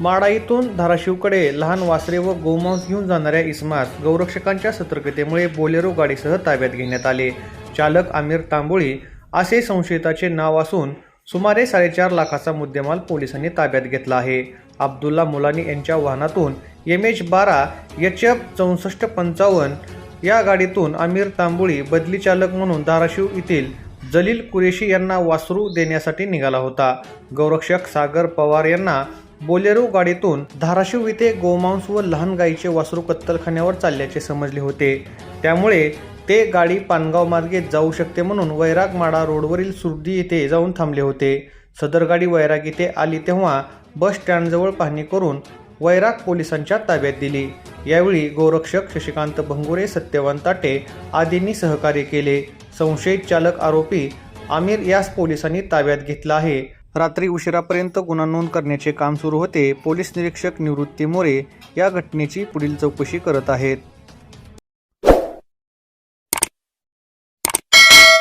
माडा धाराशिवकडे लहान वासरे व गोमांस घेऊन जाणाऱ्या इसमास गौरक्षकांच्या सतर्कतेमुळे बोलेरो गाडीसह ताब्यात घेण्यात आले. चालक आमिर तांबोळी असे संशयिताचे नाव असून सुमारे साडेचार लाखाचा मुद्देमाल पोलिसांनी ताब्यात घेतला आहे. अब्दुल्ला मुलानी यांच्या वाहनातून एम एच बारा एच एफ चौसष्ट पंचावन्न या गाडीतून आमिर तांबोळी बदली चालक म्हणून धाराशिव येथील जलील कुरेशी यांना वासरू देण्यासाठी निघाला होता. गौरक्षक सागर पवार यांना बोलेरो गाडीतून धाराशिव येथे गोमांस व लहान गायीचे वासरू कत्तलखान्यावर चालल्याचे समजले होते. त्यामुळे ते गाडी पानगाव मार्गे जाऊ शकते म्हणून वैराग माडा रोडवरील सुर्दी येथे जाऊन थांबले होते. सदर गाडी वैराग येथे आली तेव्हा बस स्टँडजवळ पाहणी करून वैराग पोलिसांच्या ताब्यात दिली. यावेळी गोरक्षक शशिकांत भंगुरे सत्यवान ताटे आदींनी सहकार्य केले. संशयित चालक आरोपी आमिर यास पोलिसांनी ताब्यात घेतला आहे. रात्री उशिरापर्यंत गुन्हा नोंद करण्याचे काम सुरू होते पोलीस निरीक्षक निवृत्ती मोरे या घटनेची पुढील चौकशी करत आहेत.